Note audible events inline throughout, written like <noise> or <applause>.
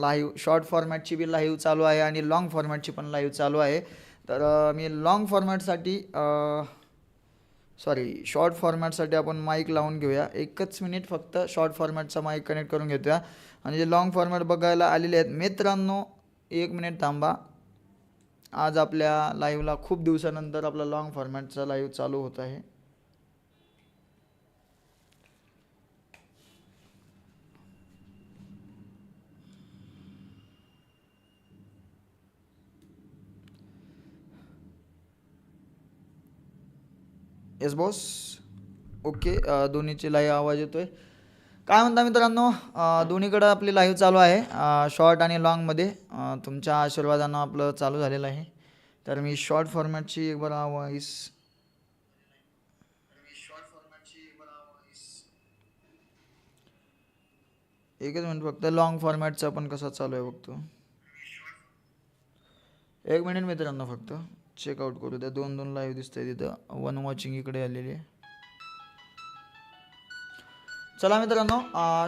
Live short फॉर्मॅटची बी live चालू आहे आणि लाँग फॉर्मॅटची पण लाईव्ह चालू आहे. तर मी लाँग फॉर्मॅटसाठी सॉरी शॉर्ट फॉर्मॅटसाठी आपण माईक लावून घेऊया. एकच मिनिट फक्त शॉर्ट फॉर्मॅटचा माईक कनेक्ट करून घेतोया. आणि जे लाँग फॉर्मॅट बघायला आलेले आहेत मित्रांनो एक मिनिट थांबा. आज आपल्या लाईव्हला खूप दिवसानंतर आपला लाँग फॉर्मॅटचा लाईव्ह चालू होत आहे. येस बॉस ओके दोन्हीचे दोन्हीची लाईव्ह आवाज येतोय. काय म्हणता मित्रांनो uh, दोन्हीकडं आपली लाईव्ह चालू आहे. Uh, शॉर्ट आणि लॉंगमध्ये uh, तुमच्या आशीर्वादानं आपलं चालू झालेलं आहे. तर मी शॉर्ट फॉर्मॅटची एक बरं आवाज. एकच मिनिट फक्त लॉंग फॉर्मॅटचा पण कसा चालू आहे बघतो एक मिनिट मित्रांनो फक्त. चेकआउट करू द्या. दोन दोन लाईव्ह दिसतंय तिथं. वन वॉचिंग इकडे आलेली आहे. चला मित्रांनो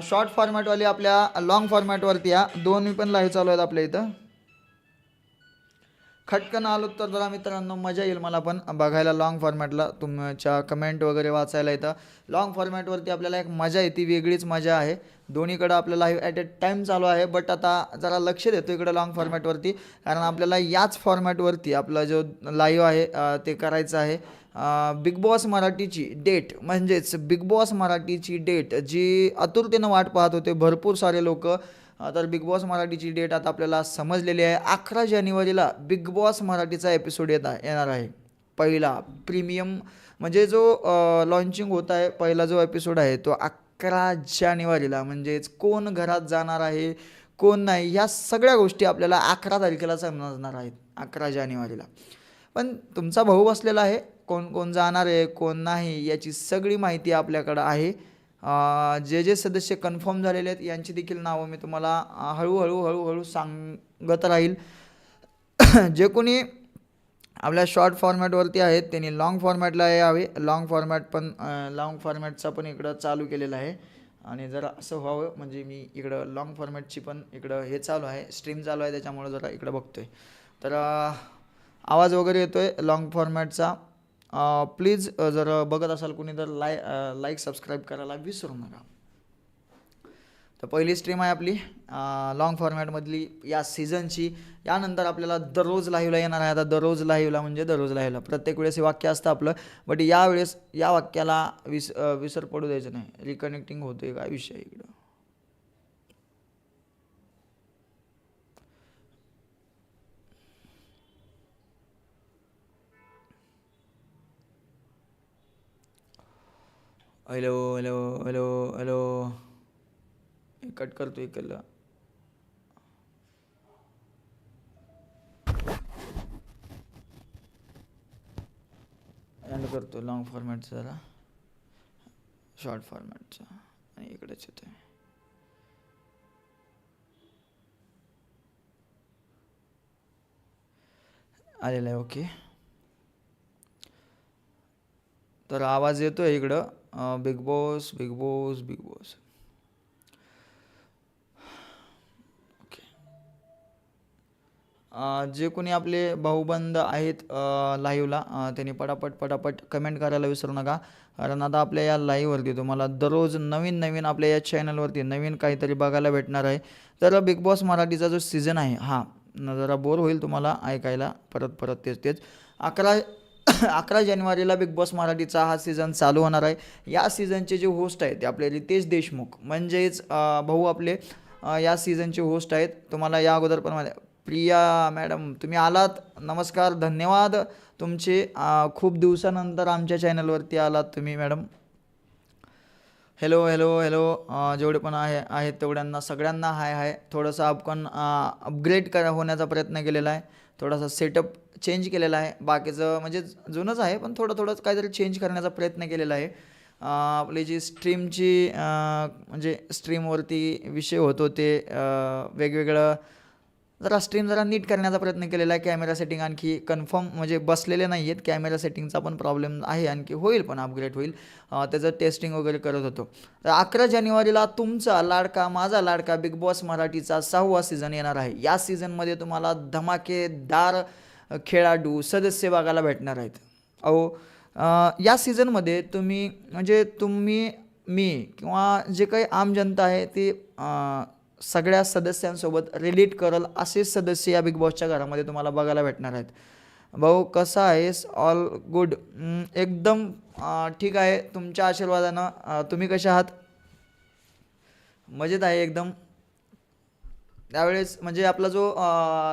शॉर्ट फॉर्मॅटवाली आपल्या लॉंग फॉर्मॅटवरती या. दोन्ही पण लाईव्ह चालू आहेत आपल्या इथं. खटकन आलो तर जरा मित्रांनो मजा येईल मला पण. बघायला लॉंग फॉर्मॅटला तुमच्या कमेंट वगैरे वाचायला येतं. लॉंग फॉर्मॅटवरती आपल्याला एक मजा येते वेगळीच मजा आहे. दोन्हीकडं आपल्याला लाईव्ह ॲट ए टाईम चालू आहे बट आता जरा लक्ष देतो इकडं लॉंग फॉर्मॅटवरती कारण आपल्याला याच फॉर्मॅटवरती आपला जो लाईव्ह आहे ते करायचं आहे. बिग बॉस मराठीची डेट म्हणजेच बिग बॉस मराठीची डेट जी आतुरतेनं वाट पाहत होते. भरपूर सारे लोक तर बिग बॉस मराठीची डेट आता आपल्याला समजलेली आहे. अकरा जानेवारीला बिग बॉस मराठीचा एपिसोड येता येणार आहे. पहिला प्रीमियम म्हणजे जो लॉन्चिंग होत आहे पहिला जो एपिसोड आहे तो अकरा जानेवारीला. म्हणजेच कोण घरात जाणार आहे कोण नाही ह्या सगळ्या गोष्टी आपल्याला अकरा तारखेला समजणार आहेत अकरा जानेवारीला. पण तुमचा भाऊ बसलेला आहे कोण कोण जाणार आहे कोण नाही याची सगळी माहिती आपल्याकडं आहे. जे जे सदस्य कन्फर्म झालेले आहेत यांची देखील नावं मी तुम्हाला हळूहळू हळूहळू सांगत राहील. <coughs> जे कोणी आपल्या शॉर्ट फॉर्मॅटवरती आहेत त्यांनी लाँग फॉर्मॅटला यावे. लाँग फॉर्मॅट पण लाँग फॉर्मॅटचा पण इकडं चालू केलेला आहे. आणि जरा असं व्हावं म्हणजे मी इकडं लाँग फॉर्मॅटची पण इकडं हे चालू आहे स्ट्रीम चालू आहे त्याच्यामुळं जरा इकडं बघतो आहे तर आवाज वगैरे येतो आहे लाँग फॉर्मॅटचा प्लीज जर बघत असाल कुणी तर लाय लाईक सबस्क्राईब करायला विसरू नका. तर पहिली स्ट्रीम आहे आपली लाँग फॉर्मॅटमधली या सीझनची यानंतर आपल्याला दररोज लाईव्हला येणार आहे. आता दररोज लाईव्हला म्हणजे दररोज लाईव्हला प्रत्येक वेळेस हे वाक्य असतं आपलं बट यावेळेस या वाक्याला विस विसर पडू द्यायचं नाही. रिकनेक्टिंग होतोय काय विषय आहे इकडं. Hello hello hello hello. Cut करतो इकडला. एंड करतो लॉंग फॉर्मॅटचा जरा. शॉर्ट फॉर्मॅटचा आणि इकडेच येते आलेलं आहे ओके तर आवाज येतो आहे इकडं. Bigg Boss Bigg Boss Bigg Boss. जे कोणी आपले भाऊबंद आहेत लाईव्हला त्यांनी पटापट पटापट कमेंट करायला विसरू नका. कारण आता आपल्या या लाईव्हवरती तुम्हाला दररोज नवीन नवीन आपल्या या चॅनलवरती नवीन काहीतरी बघायला भेटणार आहे. तर बिग बॉस मराठीचा जो सीझन आहे हा जरा बोर होईल तुम्हाला ऐकायला. परत परत तेच तेच. अकरा अकरा जानेवारीला बिग बॉस मराठीचा हा सीझन चालू होणार आहे. या सीझनचे जे होस्ट आहेत ते आपले रितेश देशमुख म्हणजेच भाऊ आपले या सीझनचे होस्ट आहेत. तुम्हाला या अगोदर पण माहिती प्रिया मॅडम तुम्ही आलात. नमस्कार धन्यवाद. तुमचे खूप दिवसानंतर आमच्या चॅनलवरती आलात तुम्ही मॅडम. हॅलो हॅलो हॅलो जेवढे पण आहे आहेत तेवढ्यांना सगळ्यांना हाय हाय थोडंसं आपण अपग्रेड करा होण्याचा प्रयत्न केलेला आहे. थोडासा सेटअप चेंज केलेला आहे. बाकीचं म्हणजे जुनंच आहे पण थोडं थोडं काहीतरी चेंज करण्याचा प्रयत्न केलेला आहे. आपली जी स्ट्रीमची म्हणजे स्ट्रीमवरती विषय होत होते वेगवेगळं जरा स्ट्रीम जरा नीट करण्याचा प्रयत्न केलेला आहे. कॅमेरा सेटिंग आणखी कन्फर्म म्हणजे बसलेले नाही आहेत कॅमेरा सेटिंगचा पण प्रॉब्लेम आहे. आणखी होईल पण अपग्रेड होईल. त्याचं टेस्टिंग वगैरे करत होतो. तर अकरा जानेवारीला तुमचा लाडका माझा लाडका बिग बॉस मराठीचा सहावा सीझन येणार आहे. या सीझनमध्ये तुम्हाला धमाकेदार खेळाडू सदस्य बघायला भेटणार आहेत. अहो या सीझनमध्ये तुम्ही म्हणजे तुम्ही मी किंवा जे काही आम जनता आहे ती सगळ्या सदस्यांसोबत रिलेट करल असे सदस्य या बिग बॉसच्या घरामध्ये तुम्हाला बघायला भेटणार आहेत. भाऊ कसा आहेस? ऑल गुड एकदम ठीक आहे. तुमच्या आशीर्वादानं तुम्ही कसे आहात? मजेत आहे एकदम. त्यावेळेस म्हणजे आपला जो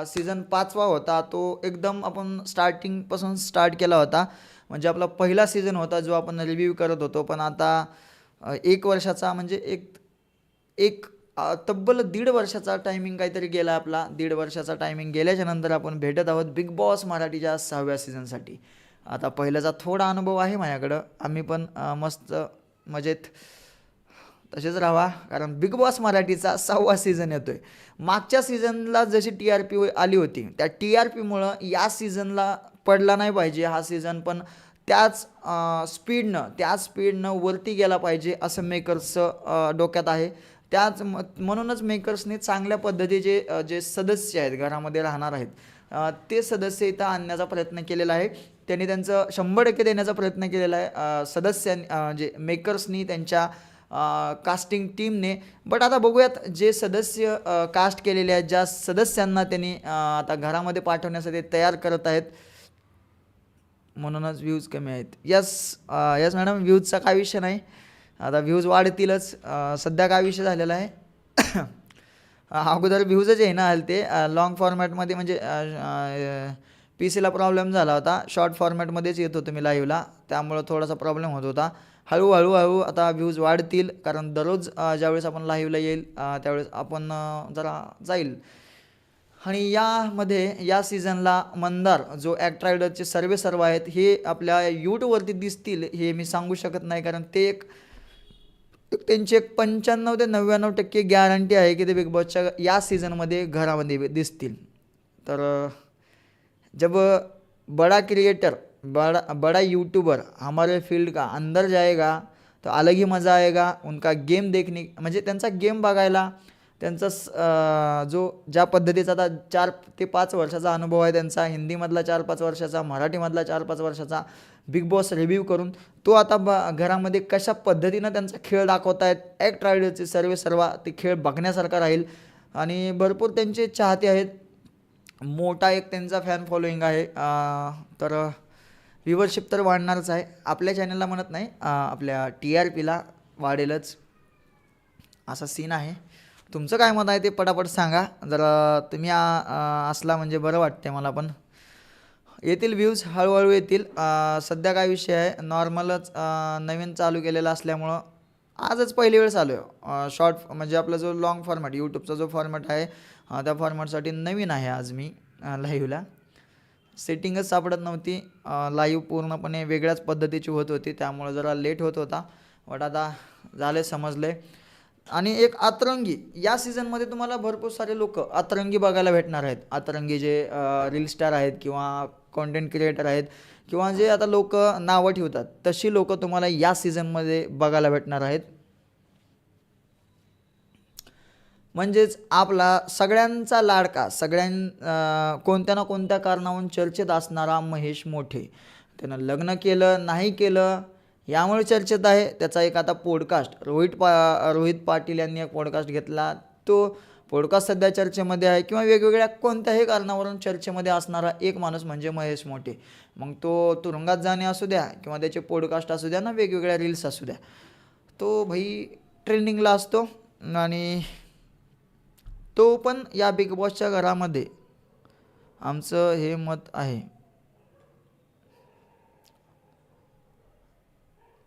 सीझन पाचवा होता तो एकदम आपण स्टार्टिंगपासून स्टार्ट केला होता. म्हणजे आपला पहिला सीझन होता जो आपण रिव्ह्यू करत होतो. पण आता एक वर्षाचा म्हणजे एक एक तब्बल दीड वर्षाचा टायमिंग काहीतरी गेला आपला. दीड वर्षाचा टायमिंग गेल्याच्यानंतर आपण भेटत आहोत बिग बॉस मराठीच्या सहाव्या सीझनसाठी आता पहिल्याचा थोडा अनुभव आहे माझ्याकडं. आम्ही पण मस्त मजेत तसेच राहा कारण बिग बॉस मराठीचा सहावा सीझन येतोय. मागच्या सीझनला जशी टी आर पी आली होती त्या टी आर पीमुळं या सीझनला पडला नाही पाहिजे. हा सीझन पण त्याच स्पीडनं त्याच स्पीडनं वरती गेला पाहिजे असं मेकर्सचं डोक्यात आहे. त्याच म म्हणूनच मेकर्सने चांगल्या पद्धतीचे जे सदस्य आहेत घरामध्ये राहणार आहेत ते सदस्य इथं आणण्याचा प्रयत्न केलेला आहे. त्यांनी त्यांचं शंभर टक्के देण्याचा प्रयत्न केलेला आहे. सदस्यां जे मेकर्सनी त्यांच्या कास्टिंग टीमने बट आता बघूयात जे सदस्य कास्ट केलेले आहेत ज्या सदस्यांना त्यांनी आता घरामध्ये पाठवण्यासाठी तयार करत आहेत. म्हणूनच व्ह्यूज कमी आहेत. यस यस मॅडम व्ह्यूजचा काय विषय नाही. आता व्ह्यूज वाढतीलच. सध्या काय विषय झालेला आहे? <coughs> अगोदर व्ह्यूजच आहे ना आले ते लॉंग फॉर्मॅटमध्ये म्हणजे पी सीला प्रॉब्लेम झाला होता. शॉर्ट फॉर्मॅटमध्येच येत होतो मी लाईव्हला त्यामुळं थोडासा प्रॉब्लेम होत होता. हळूहळू हळू आता व्ह्यूज वाढतील. कारण दररोज ज्यावेळेस आपण लाईव्हला येईल त्यावेळेस आपण जरा जाईल. आणि यामध्ये या सीझनला मंदार जो ॲक्ट रायडरचे सर्वे सर्व आहेत हे आपल्या यूट्यूबवरती दिसतील हे मी सांगू शकत नाही. कारण ते एक त्यांची एक पंच्याण्णव ते नव्याण्णव टक्के गॅरंटी आहे की ते बिग बॉसच्या या सीझनमध्ये घरामध्ये दिसतील. तर जब बड़ा क्रिएटर बड़ा बड़ा यूट्यूबर हमारे फील्ड का अंदर जाएगा तो अलग ही मज़ा आएगा उनका गेम देखने म्हणजे त्यांचा गेम बघायला त्यांचा स- जो ज्या पद्धतीचा आता चार ते पाच वर्षाचा अनुभव आहे त्यांचा हिंदीमधला चार पाच वर्षाचा मराठीमधला चार पाच वर्षाचा बिग बॉस रिव्ह्यू करून तो आता ब घरामध्ये कशा पद्धतीनं त्यांचा खेळ दाखवत आहेत ॲक्ट रायडरचे सर्व सर्व ते खेळ बघण्यासारखा राहील. आणि भरपूर त्यांचे चाहते आहेत. मोठा एक त्यांचा फॅन फॉलोईंग आहे. तर व्ह्युअरशिप तर वाढणारच आहे. आपल्या चॅनलला म्हणत नाही आपल्या टी आर पीला वाढेलच असा सीन आहे. तुमचं काय मत आहे ते पटापट सांगा. जरा तुम्ही असला म्हणजे बरं वाटते मला पण. येतील व्ह्यूज हळूहळू येतील. सध्या काय विषय आहे? नॉर्मलच नवीन चालू केलेलं असल्यामुळं आजच पहिली वेळ चालू आहे. शॉर्ट म्हणजे आपला जो लाँग फॉर्मॅट यूट्यूबचा जो फॉर्मॅट आहे त्या फॉर्मॅटसाठी नवीन आहे आज मी लाईव्हला सेटिंगच सापडत नव्हती. लाईव्ह पूर्णपणे वेगळ्याच पद्धतीची होत होती. त्यामुळे जरा लेट होत होता. बट आता झाले समजले. आणि एक अतरंगी या सीझनमध्ये तुम्हाला भरपूर सारे लोक अतरंगी बघायला भेटणार आहेत. अतरंगी जे रील स्टार आहेत किंवा कॉन्टेंट क्रिएटर आहेत किंवा जे आता लोक नावं ठेवतात तशी लोक तुम्हाला या सीझनमध्ये बघायला भेटणार आहेत. म्हणजेच आपला सगळ्यांचा लाडका सगळ्यां कोणत्या ना कोणत्या कारणावरून चर्चेत असणारा महेश मोठे. त्यानं लग्न केलं नाही केलं यामुळे चर्चेत आहे. त्याचा एक आता पॉडकास्ट रोहित पा रोहित पाटील यांनी एक पॉडकास्ट घेतला. तो पॉडकास्ट सध्या चर्चेमध्ये आहे किंवा वेगवेगळ्या कोणत्याही कारणावरून चर्चेमध्ये असणारा एक माणूस म्हणजे महेश मोठे. मग तो तुरुंगात जाणे असू द्या किंवा त्याचे पॉडकास्ट असू द्या ना वेगवेगळ्या रील्स असू द्या. तो भाई ट्रेंडिंगला असतो आणि तो पण या बिग बॉसच्या घरामध्ये. आमचं हे मत आहे.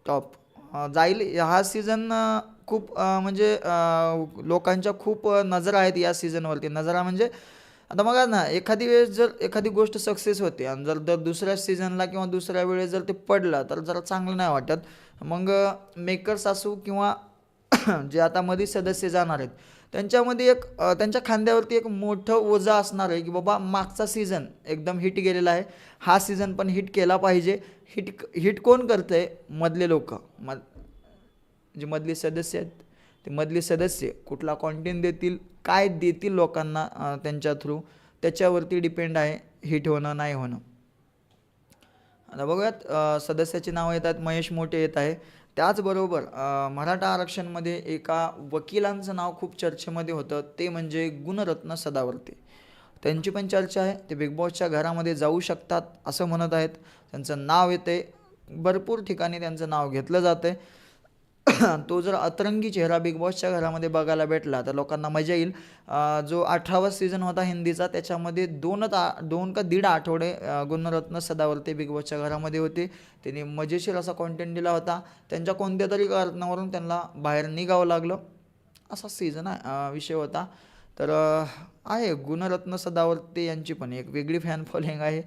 टॉप जाईल. हा सीझन खूप म्हणजे लोकांच्या खूप नजर नजरा आहेत या सीझनवरती नजरा म्हणजे आता बघा ना एखादी वेळेस जर एखादी गोष्ट सक्सेस होते आणि जर जर दुसऱ्या सीझनला किंवा दुसऱ्या वेळेस जर ते पडलं तर जरा चांगलं नाही वाटत. मग मेकर्स असू किंवा <clears throat> जे आता मध्ये सदस्य जाणार आहेत त्यांच्यामध्ये एक त्यांच्या खांद्यावरती एक मोठं ओझा असणार आहे की बाबा मागचा सीझन एकदम हिट गेलेला आहे. हा सीझन पण हिट केला पाहिजे. हिट हिट कोण करतं आहे मधले लोक. मध जे मधले सदस्य आहेत ते मधले सदस्य कुठला कॉन्टेंट देतील काय देतील लोकांना त्यांच्या थ्रू त्याच्यावरती डिपेंड आहे हिट होणं नाही होणं. आता बघूयात सदस्याची नावं येतात. महेश मोठे येत आहे. त्याचबरोबर मराठा आरक्षणमध्ये एका वकिलांचं नाव खूप चर्चेमध्ये होतं ते म्हणजे गुणरत्न सदावर्ते. त्यांची पण चर्चा आहे ते बिग बॉसच्या घरामध्ये जाऊ शकतात असं म्हणत आहेत. त्यांचं नाव येते भरपूर ठिकाणी त्यांचं नाव घेतलं जातं आहे <coughs> तो जर अतरंगी चेहरा बिग बॉसच्या घरामध्ये बघायला भेटला तर लोकांना मजा येईल. जो अठरावा सीझन होता हिंदीचा त्याच्यामध्ये दोनच आ दोन का दीड आठवडे गुणरत्न सदावर्ते बिग बॉसच्या घरामध्ये होते. त्यांनी मजेशीर असा कॉन्टेंट दिला होता. त्यांच्या कोणत्या तरी कारणावरून त्यांना बाहेर निघावं लागलं. असा सीझन आहे विषय होता. तर आहे. गुणरत्न सदावर्ते यांची पण एक वेगळी फॅन फॉलोइंग आहे.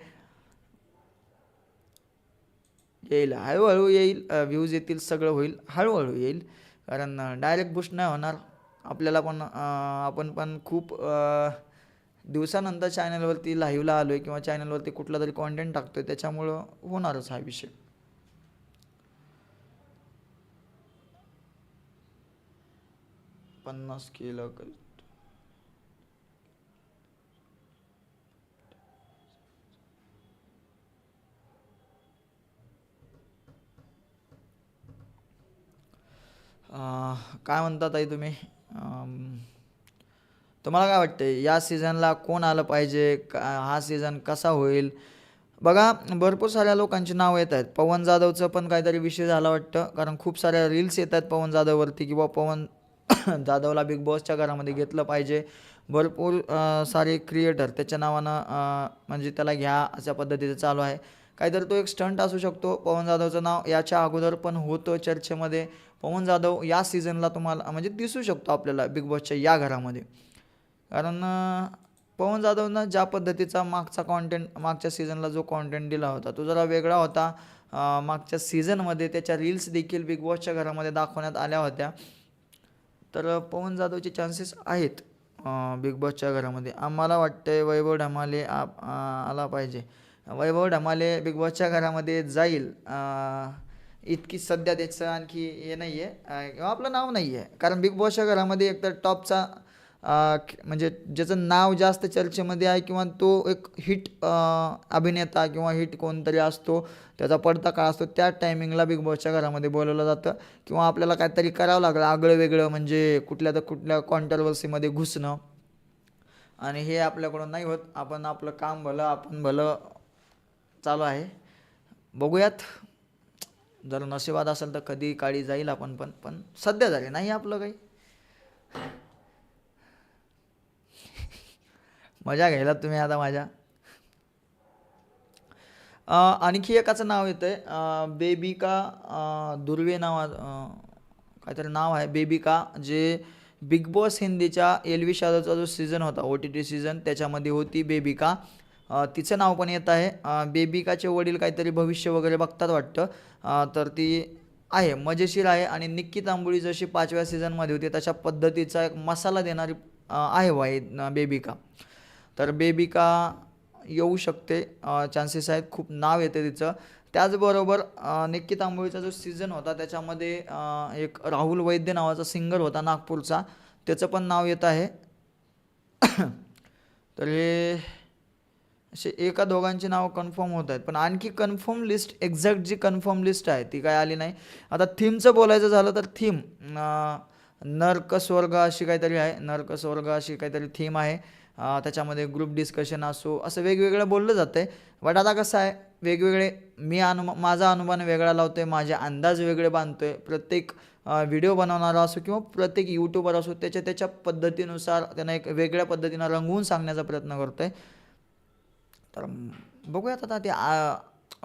येईल हळूहळू येईल व्ह्यूज येतील सगळं होईल हळूहळू येईल. कारण डायरेक्ट बुस्ट नाही होणार. आपल्याला पण आपण पण खूप दिवसानंतर चॅनलवरती लाईव्हला आलो आहे किंवा चॅनलवरती कुठला तरी कॉन्टेंट टाकतो आहे त्याच्यामुळं होणारच हा विषय. पन्नास केलं काय म्हणता ताई तुम्ही? तुम्हाला काय वाटते या सीझनला कोण आलं पाहिजे? का हा सीझन कसा होईल? बघा भरपूर साऱ्या लोकांची नावं येत आहेत. पवन जाधवचं पण काहीतरी विषय झाला वाटतं. कारण खूप साऱ्या रील्स येत आहेत पवन जाधववरती किंवा पवन <coughs> जाधवला बिग बॉसच्या घरामध्ये घेतलं पाहिजे. भरपूर सारे क्रिएटर त्याच्या नावानं म्हणजे त्याला घ्या अशा पद्धतीचं चालू आहे. काहीतरी तो एक स्टंट असू शकतो. पवन जाधवचं नाव याच्या अगोदर पण होतं चर्चेमध्ये. पवन जाधव या सीझनला तुम्हाला म्हणजे दिसू शकतो आपल्याला बिग बॉसच्या या घरामध्ये. कारण पवन जाधवनं ज्या पद्धतीचा मागचा कॉन्टेंट मागच्या सीझनला जो कॉन्टेंट दिला होता तो जरा वेगळा होता. मागच्या सीझनमध्ये त्याच्या रील्स देखील बिग बॉसच्या घरामध्ये दाखवण्यात आल्या होत्या. तर पवन जाधवचे चान्सेस आहेत बिग बॉसच्या घरामध्ये. आम्हाला वाटतंय वैभव ढमाले आप आला पाहिजे. वैभव ढमाले बिग बॉसच्या घरामध्ये जाईल. इतकी सध्या त्याचं आणखी हे नाही आहे किंवा आपलं नाव नाही आहे कारण बिग बॉसच्या घरामध्ये एकतर टॉपचा म्हणजे ज्याचं नाव जास्त चर्चेमध्ये आहे किंवा तो एक हिट अभिनेता किंवा हिट कोणतरी असतो त्याचा पडता काळ असतो त्या टायमिंगला बिग बॉसच्या घरामध्ये बोलवलं जातं. किंवा आपल्याला काहीतरी करावं लागलं आगळं वेगळं म्हणजे कुठल्या तर कुठल्या कॉन्ट्रवर्सीमध्ये घुसणं. आणि हे आपल्याकडून नाही होत. आपण आपलं काम भलं आपण भलं चालू आहे. बघूयात. जर नशिबात असेल तर कधी काळी जाईल आपण पण पण सध्या झाले नाही आपलं काही. मजा घ्यायला तुम्ही आता माझ्या. आणखी एकाचं नाव येतं आहे बेबिका दुर्वे नाव काहीतरी नाव आहे. बेबिका जे बिग बॉस हिंदीच्या एलवी शादोचा जो सीझन होता ओ टी टी सीझन त्याच्यामध्ये होती बेबिका. तिचं नाव पण येत आहे. बेबिकाचे वडील काहीतरी भविष्य वगैरे बघतात वाटतं. तर ती आहे मजेशीर आहे आणि निक्की तांबुळी जशी पाचव्या सीझनमध्ये होती तशा पद्धतीचा एक मसाला देणारी आहे वाई बेबिका. तर बेबिका येऊ शकते. चान्सेस आहेत खूप नाव येते तिचं. त्याचबरोबर निक्की तांबोळीचा जो सीझन होता त्याच्यामध्ये एक राहुल वैद्य नावाचा सिंगर होता नागपूरचा. त्याचं पण नाव येत आहे. <coughs> तर हे असे एका दोघांची नावं कन्फर्म होत आहेत. पण आणखी कन्फर्म लिस्ट एक्झॅक्ट जी कन्फर्म लिस्ट आहे ती काय आली नाही. आता थीमचं बोलायचं झालं तर थीम नर्क स्वर्ग अशी काहीतरी आहे. नर्क स्वर्ग अशी काहीतरी थीम आहे. त्याच्यामध्ये ग्रुप डिस्कशन असो असं वेगवेगळं बोललं जातं आहे बट आता कसं आहे वेगवेगळे मी अनु माझा अनुमान वेगळा लावतो आहे माझे अंदाज वेगळे बांधतो आहे प्रत्येक व्हिडिओ बनवणारा असो किंवा प्रत्येक यूट्यूबर असो त्याच्या त्याच्या पद्धतीनुसार त्यांना एक वेगळ्या पद्धतीनं रंगवून सांगण्याचा प्रयत्न करतो आहे तर बघूयात आता ते आ,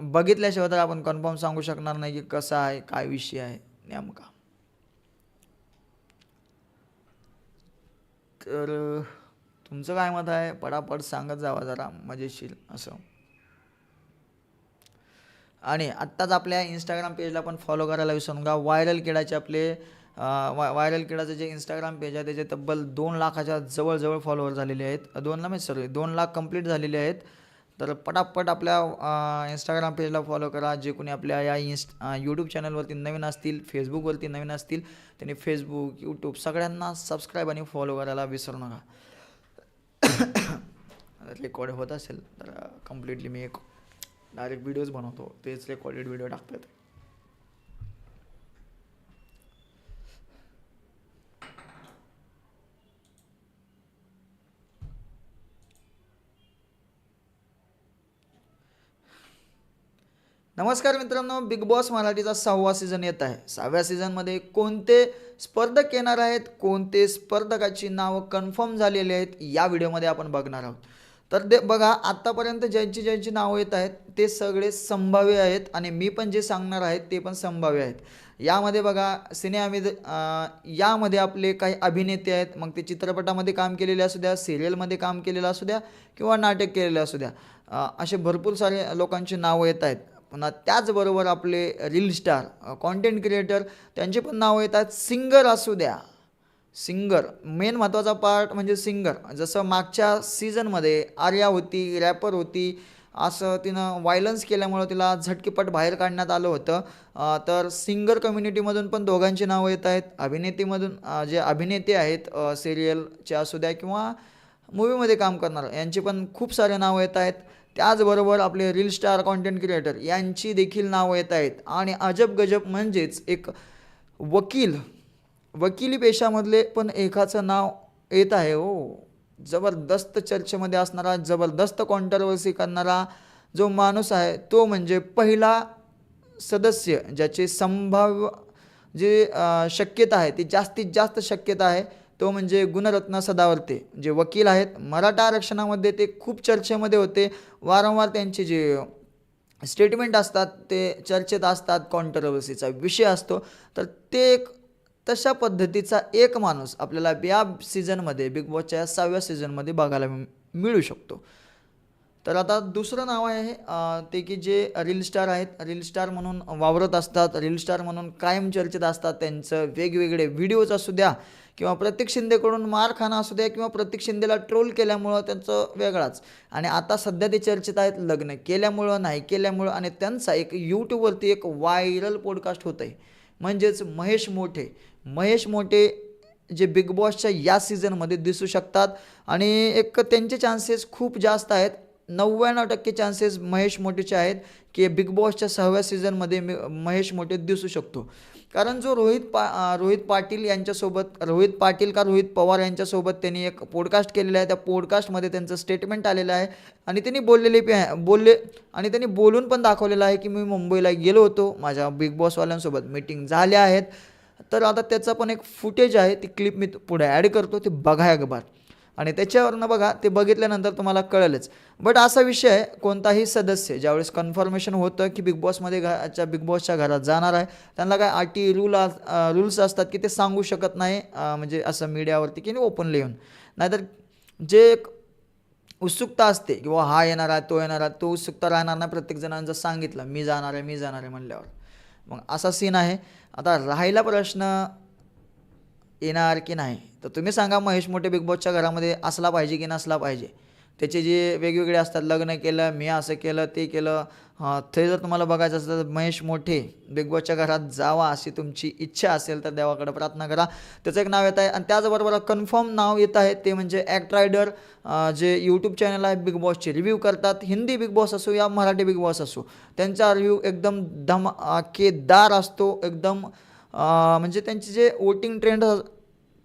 बघितल्याशिवाय तर आपण कन्फर्म सांगू शकणार नाही की कसं आहे काय विषय आहे नेमका. तर तुमचं काय मत आहे? पटापट सांगत जावा जरा मजेशीर असं. आणि आत्ताच आपल्या इंस्टाग्राम पेजला पण फॉलो करायला विसरू नका व्हायरल किडाचे आपले वा व्हायरल किडाचं जे इंस्टाग्राम पेज आहे त्याचे तब्बल दोन लाखाच्या जवळजवळ फॉलोअर झालेले आहेत. दोन लाख म्हणजे सॉरी दोन लाख कंप्लीट झालेले आहेत. तर पटापट आपल्या इंस्टाग्राम पेजला फॉलो करा. जे कोणी आपल्या या इन्स्ट यूट्यूब चॅनलवरती नवीन असतील फेसबुकवरती नवीन असतील त्यांनी फेसबुक यूट्यूब सगळ्यांना सबस्क्राईब आणि फॉलो करायला विसरू नका. <coughs> रेकॉर्ड होत असेल तर कम्प्लिटली मी एक डायरेक्ट व्हिडिओज बनवतो. तेच रेकॉर्डेड व्हिडिओ टाकतात. नमस्कार मित्रांनो बिग बॉस मराठीचा सहावा सीझन येत आहे. सहाव्या सीझनमध्ये कोणते स्पर्धक येणार आहेत कोणते स्पर्धकाची नावं कन्फर्म झालेली आहेत या व्हिडिओमध्ये आपण बघणार आहोत. तर ते बघा आत्तापर्यंत ज्यांची ज्यांची नावं येत आहेत ते सगळे संभाव्य आहेत आणि मी पण जे सांगणार आहेत ते पण संभाव्य आहेत. यामध्ये बघा सिने अमित यामध्ये आपले काही अभिनेते आहेत. मग ते चित्रपटामध्ये काम केलेले असू द्या सिरियलमध्ये काम केलेलं असू द्या किंवा नाटक केलेलं असू द्या. असे भरपूर सारे लोकांची नावं येत आहेत. पुन्हा त्याचबरोबर आपले रील स्टार कॉन्टेंट क्रिएटर त्यांची पण नावं येतात सिंगर असू द्या. सिंगर मेन महत्त्वाचा पार्ट म्हणजे सिंगर. जसं मागच्या सीझनमध्ये आर्या होती रॅपर होती असं तिनं व्हायलन्स केल्यामुळं तिला झटकीपट बाहेर काढण्यात आलं होतं. तर सिंगर कम्युनिटीमधून पण दोघांची नावं येत आहेत. अभिनेतीमधून जे अभिनेते आहेत सिरियलचे असू द्या किंवा मूवीमध्ये काम करणार. यांची पण खूप सारे नावं येत आहेत. त्याचबरोबर आपले रील स्टार कॉन्टेंट क्रिएटर यांची देखील नावं येत आहेत. आणि अजब गजब म्हणजेच एक वकील. वकिली पेशामधले पण एकाचं नाव येत आहे हो. जबरदस्त चर्चेमध्ये असणारा जबरदस्त कॉन्ट्रवर्सी करणारा जो माणूस आहे तो म्हणजे पहिला सदस्य ज्याचे संभाव्य जे शक्यता आहे ती जास्तीत जास्त शक्यता आहे तो म्हणजे गुणरत्न सदावर्ते. जे वकील आहेत मराठा आरक्षणामध्ये ते खूप चर्चेमध्ये होते. वारंवार त्यांचे जे स्टेटमेंट असतात ते चर्चेत असतात कॉन्ट्रवर्सीचा विषय असतो. तर ते एक तशा पद्धतीचा एक माणूस आपल्याला या सीझनमध्ये बिग बॉसच्या सहाव्या सीझनमध्ये बघायला मिळू शकतो. तर आता दुसरं नाव आहे ते की जे रील स्टार आहेत रील स्टार म्हणून वावरत असतात रील स्टार म्हणून कायम चर्चेत असतात त्यांचं वेगवेगळे व्हिडिओज असू द्या किंवा प्रत्येक शिंदेकडून मार खाणं असू द्या किंवा प्रत्येक शिंदेला ट्रोल केल्यामुळं त्यांचं वेगळाच. आणि आता सध्या ते चर्चेत आहेत लग्न केल्यामुळं नाही केल्यामुळं आणि त्यांचा एक यूट्यूबवरती एक व्हायरल पॉडकास्ट होत आहे म्हणजेच महेश मोठे. महेश मोठे जे बिग बॉसच्या या सीझनमध्ये दिसू शकतात आणि एक त्यांचे चान्सेस खूप जास्त आहेत. नव्याण्णव टक्के चान्सेस महेश मोठेचे आहेत की बिग बॉसच्या सहाव्या सीझनमध्ये मी महेश मोठे दिसू शकतो. कारण जो रोहित पा रोहित पाटील यांच्यासोबत रोहित पाटील का रोहित पवार यांच्यासोबत त्यांनी एक पॉडकास्ट केलेला आहे. त्या पॉडकास्टमध्ये त्यांचं स्टेटमेंट आलेलं आहे. आणि त्यांनी बोललेले पे बोलले आणि त्यांनी बोलून पण दाखवलेलं आहे की मी मुंबईला गेलो होतो. माझ्या बिग बॉसवाल्यांसोबत मीटिंग झाल्या आहेत. तर आता त्याचा पण एक फुटेज आहे. ती क्लिप मी पुढे ॲड करतो. ते बघा अखबार आणि त्याच्यावरनं बघा ते बघितल्यानंतर तुम्हाला कळेलच. बट असा विषय कोणताही सदस्य ज्यावेळेस कन्फर्मेशन होतं की बिग बॉसमध्ये घराच्या बिग बॉसच्या घरात जाणार आहे त्यांना काय अटी रूल रूल्स असतात की ते सांगू शकत नाही म्हणजे असं मीडियावरती की ओपनली येऊन. नाहीतर जे एक उत्सुकता असते किंवा हा येणार आहे तो येणार आहे तो उत्सुकता राहणार नाही प्रत्येक जणांचं सांगितलं मी जाणार आहे मी जाणार आहे म्हणल्यावर. मग असा सीन आहे. आता राहिला प्रश्न येणार की नाही? तर तुम्ही सांगा महेश मोठे बिग बॉसच्या घरामध्ये असला पाहिजे की नसला पाहिजे? त्याचे जे वेगवेगळे असतात लग्न केलं मी असं केलं ते केलं ते जर तुम्हाला बघायचं असेल तर महेश मोठे बिग बॉसच्या घरात जावा अशी तुमची इच्छा असेल तर देवाकडे प्रार्थना करा. त्याचं एक नाव येत आहे आणि त्याचबरोबर कन्फर्म नाव येत आहे ते म्हणजे ॲक्ट रायडर जे यूट्यूब चॅनल आहे बिग बॉसचे रिव्ह्यू करतात. हिंदी बिग बॉस असो या मराठी बिग बॉस असो त्यांचा रिव्ह्यू एकदम धमाकेदार असतो एकदम म्हणजे त्यांचे जे वोटिंग ट्रेंड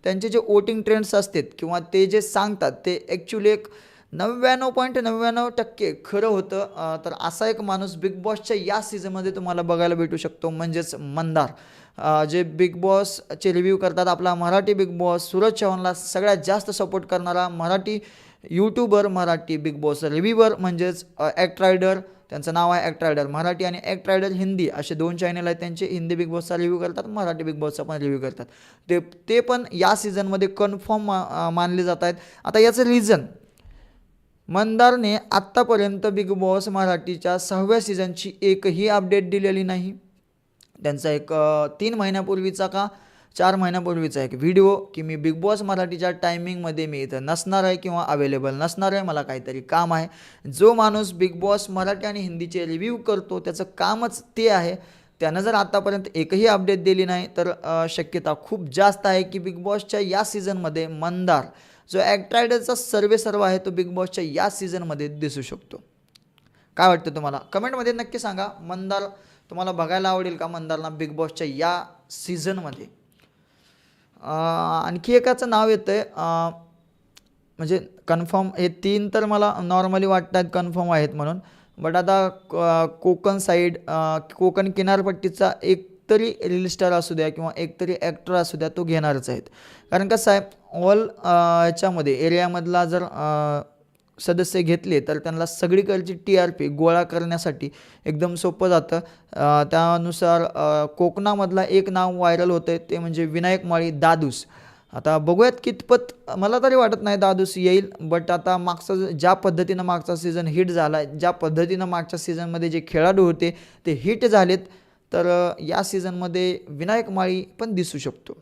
त्यांचे जे वोटिंग ट्रेंड्स असतात किंवा ते जे सांगतात ते ॲक्च्युली एक नव्याण्णव पॉईंट नव्याण्णव टक्के खरं होतं. तर असा एक माणूस बिग बॉसच्या या सीझनमध्ये तुम्हाला बघायला भेटू शकतो म्हणजेच मंदार. जे बिग बॉसचे रिव्ह्यू करतात आपला मराठी बिग बॉस सूरज चव्हाणला सगळ्यात जास्त सपोर्ट करणारा Marathi YouTuber Marathi Bigg Boss reviewer म्हणजेच ॲक्ट रायडर त्यांचं नाव आहे ॲक्ट रायडर मराठी आणि ॲक्ट रायडर हिंदी असे दोन चॅनल आहेत त्यांचे. हिंदी बिग बॉसचा रिव्ह्यू करतात मराठी बिग बॉसचा पण रिव्ह्यू करतात. ते ते पण या सीझनमध्ये कन्फर्म मानले जात आहेत. आता याचं रिझन मंदारने आत्तापर्यंत बिग बॉस मराठीच्या सहाव्या सीझनची एकही अपडेट दिलेली नाही. त्यांचा एक तीन महिन्यापूर्वीचा का चार महिन्यापूर्वीचा एक व्हिडिओ की मी बिग बॉस मराठीच्या टायमिंगमध्ये मी इथं नसणार आहे किंवा अवेलेबल नसणार आहे मला काहीतरी काम आहे. जो माणूस बिग बॉस मराठी आणि हिंदीचे रिव्ह्यू करतो त्याचं कामच ते आहे. त्यानं जर आतापर्यंत एकही अपडेट दिली नाही तर शक्यता खूप जास्त आहे की बिग बॉसच्या या सीझनमध्ये मंदार जो ॲक्ट्रायडरचा सर्वे सर्व आहे तो बिग बॉसच्या या सीझनमध्ये दिसू शकतो. काय वाटतं तुम्हाला? कमेंटमध्ये नक्की सांगा मंदार तुम्हाला बघायला आवडेल का मंदारला बिग बॉसच्या या सीझनमध्ये आणखी एकाचं नाव येतं आहे म्हणजे कन्फर्म हे तीन तर मला नॉर्मली वाटतात कन्फर्म आहेत म्हणून. बट आता क- कोकण साईड कोकण किनारपट्टीचा एक तरी रील स्टार असू द्या किंवा एक तरी ॲक्टर असू द्या तो घेणारच आहेत. कारण का साहेब ऑल याच्यामध्ये एरियामधला जर सदस्य घेतले तर त्यांना सगळीकडची टी आर पी गोळा करण्यासाठी एकदम सोपं जातं. त्यानुसार कोकणामधला एक नाव व्हायरल होतं आहे ते म्हणजे विनायक माळी दादूस. आता बघूयात कितपत मला तरी वाटत नाही दादूस येईल बट आता मागचा ज्या पद्धतीनं मागचा सीझन हिट झाला ज्या पद्धतीनं मागच्या सीझनमध्ये जे खेळाडू होते ते हिट झालेत तर या सीझनमध्ये विनायक माळी पण दिसू शकतो.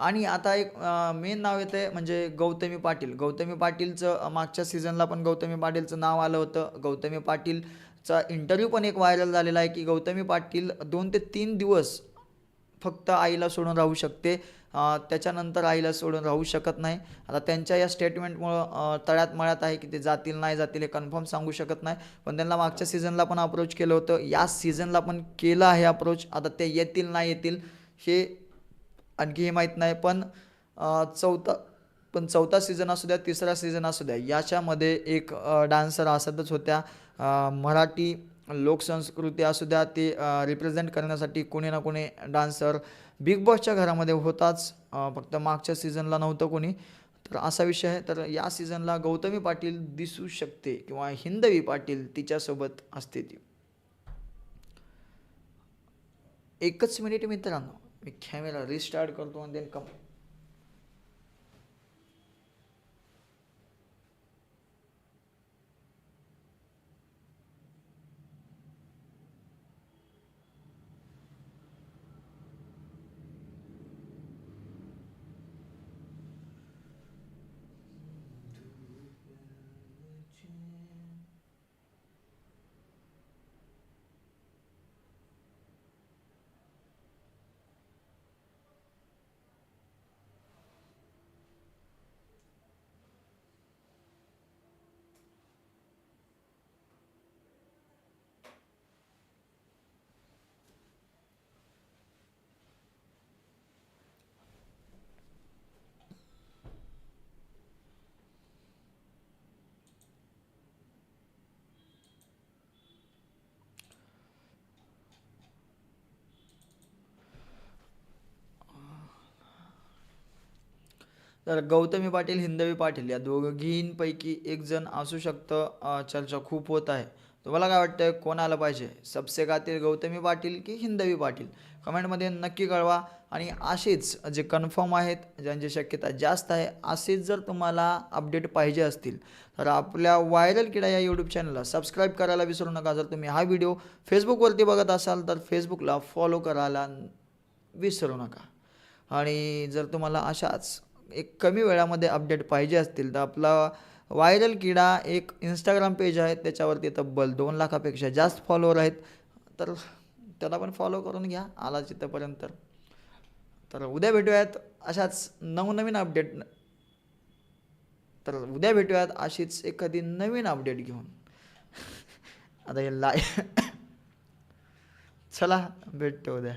आणि आता एक मेन नाव येतं आहे म्हणजे गौतमी पाटील. गौतमी पाटीलचं मागच्या सीझनला पण गौतमी पाटीलचं नाव आलं होतं. गौतमी पाटीलचा इंटरव्ह्यू पण एक व्हायरल झालेला आहे की गौतमी पाटील दोन ते तीन दिवस फक्त आईला सोडून राहू शकते. त्याच्यानंतर आईला सोडून राहू शकत नाही. आता त्यांच्या या स्टेटमेंटमुळं तळ्यात मळ्यात आहे की ते जातील नाही जातील हे कन्फर्म सांगू शकत नाही. पण त्यांना मागच्या सीझनला पण अप्रोच केलं होतं. या सीझनला पण केलं आहे अप्रोच आता ते येतील नाही येतील हे आणखी हे माहीत नाही पण चौथा पण चौथा सीझन असू द्या तिसरा सीझन असू द्या याच्यामध्ये एक डान्सर असतच होत्या मराठी लोकसंस्कृती असू द्या ते रिप्रेझेंट करण्यासाठी कोणी ना कोणी डान्सर बिग बॉसच्या घरामध्ये होताच फक्त मागच्या सीझनला नव्हतं कोणी. तर असा विषय आहे. तर या सीझनला गौतमी पाटील दिसू शकते किंवा हिंदवी पाटील तिच्यासोबत असते ती. एकच मिनिट मित्रांनो. मी कॅमेरा रिस्टार्ट करतो आणि देन कम तर गौतमी पाटील हिंदवी पाटील या दोघींपैकी एक जण असू शकतं चर्चा खूप होत आहे. तुम्हाला काय वाटतं कोण आलं पाहिजे? सबसे गातील गौतमी पाटील की हिंदवी पाटील? कमेंटमध्ये नक्की कळवा. आणि असेच जे कन्फर्म आहेत ज्यांची शक्यता जास्त आहे असेच जर तुम्हाला अपडेट पाहिजे असतील तर आपल्या व्हायरल किडा या यूट्यूब चॅनलला सबस्क्राईब करायला विसरू नका. जर तुम्ही हा व्हिडिओ फेसबुकवरती बघत असाल तर फेसबुकला फॉलो करायला विसरू नका. आणि जर तुम्हाला अशाच एक कमी वेळामध्ये अपडेट पाहिजे असतील तर आपला व्हायरल किडा एक इंस्टाग्राम पेज आहे त्याच्यावरती तब्बल दोन लाखापेक्षा जास्त फॉलोअर आहेत. तर त्याला पण फॉलो करून घ्या आला तिथंपर्यंत. तर उद्या भेटूयात अशाच नवनवीन अपडेट तर उद्या भेटूयात अशीच एखादी नवीन अपडेट घेऊन. <laughs> आता हे लाय <coughs> चला भेटतो उद्या.